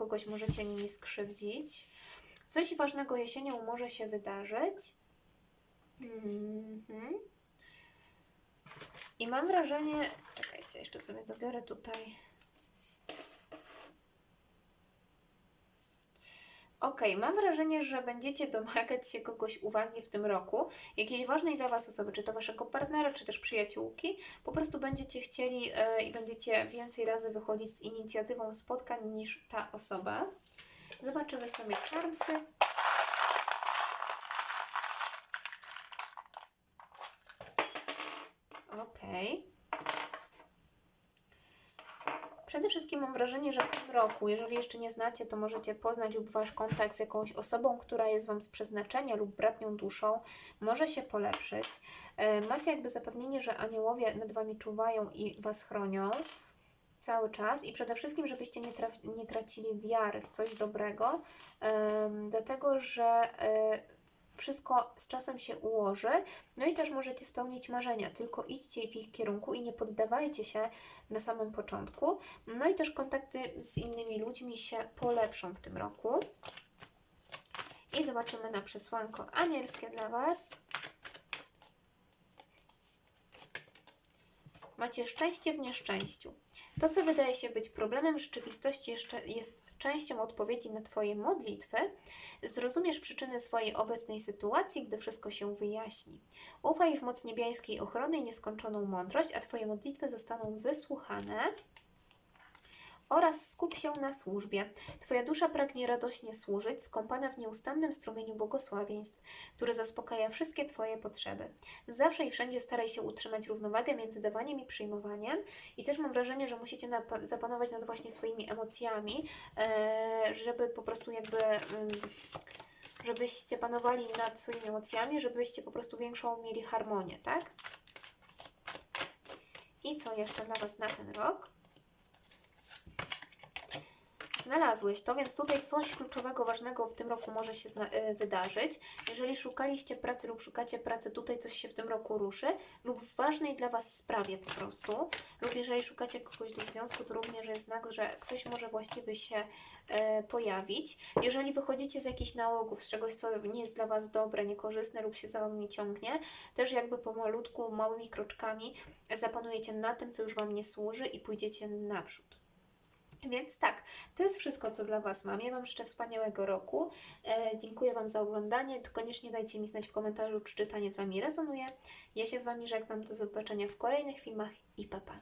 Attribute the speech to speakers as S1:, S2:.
S1: kogoś możecie nimi skrzywdzić. Coś ważnego jesienią może się wydarzyć. Mhm. I mam wrażenie, czekajcie, jeszcze sobie dobiorę tutaj. Okej, mam wrażenie, że będziecie domagać się kogoś uwagi w tym roku, jakiejś ważnej dla Was osoby, czy to Waszego partnera, czy też przyjaciółki. Po prostu będziecie chcieli e, i będziecie więcej razy wychodzić z inicjatywą spotkań niż ta osoba. Zobaczymy sobie charmsy. Okej. Przede wszystkim mam wrażenie, że w tym roku, jeżeli jeszcze nie znacie, to możecie poznać lub Wasz kontakt z jakąś osobą, która jest Wam z przeznaczenia lub bratnią duszą, może się polepszyć. E, Macie jakby zapewnienie, że aniołowie nad Wami czuwają i Was chronią cały czas. I przede wszystkim, żebyście nie, traf- nie tracili wiary w coś dobrego, em, dlatego że e, wszystko z czasem się ułoży, no i też możecie spełnić marzenia, tylko idźcie w ich kierunku i nie poddawajcie się na samym początku. No i też kontakty z innymi ludźmi się polepszą w tym roku. I zobaczymy na przesłanko anielskie dla Was. Macie szczęście w nieszczęściu. To, co wydaje się być problemem rzeczywistości, jeszcze jest częścią odpowiedzi na Twoje modlitwy. Zrozumiesz przyczyny swojej obecnej sytuacji, gdy wszystko się wyjaśni. Ufaj w moc niebiańskiej ochrony i nieskończoną mądrość, a Twoje modlitwy zostaną wysłuchane. Oraz skup się na służbie. Twoja dusza pragnie radośnie służyć, skąpana w nieustannym strumieniu błogosławieństw, który zaspokaja wszystkie Twoje potrzeby. Zawsze i wszędzie staraj się utrzymać równowagę między dawaniem i przyjmowaniem. I też mam wrażenie, że musicie zapanować nad właśnie swoimi emocjami, e, żeby po prostu jakby. ym, żebyście panowali nad swoimi emocjami, żebyście po prostu większą mieli harmonię, tak? I co jeszcze dla Was na ten rok? Znalazłeś to, więc tutaj coś kluczowego, ważnego w tym roku może się y, wydarzyć. Jeżeli szukaliście pracy lub szukacie pracy, tutaj coś się w tym roku ruszy, lub w ważnej dla Was sprawie po prostu, lub jeżeli szukacie kogoś do związku, to również jest znak, że ktoś może właściwie się e, pojawić. Jeżeli wychodzicie z jakichś nałogów, z czegoś, co nie jest dla Was dobre, niekorzystne lub się za Wami nie ciągnie, też jakby pomalutku, małymi kroczkami zapanujecie na tym, co już Wam nie służy i pójdziecie naprzód. Więc tak, to jest wszystko, co dla Was mam. Ja Wam życzę wspaniałego roku. E, dziękuję Wam za oglądanie. Koniecznie dajcie mi znać w komentarzu, czy czytanie z Wami rezonuje. Ja się z Wami żegnam. Do zobaczenia w kolejnych filmach i pa pa.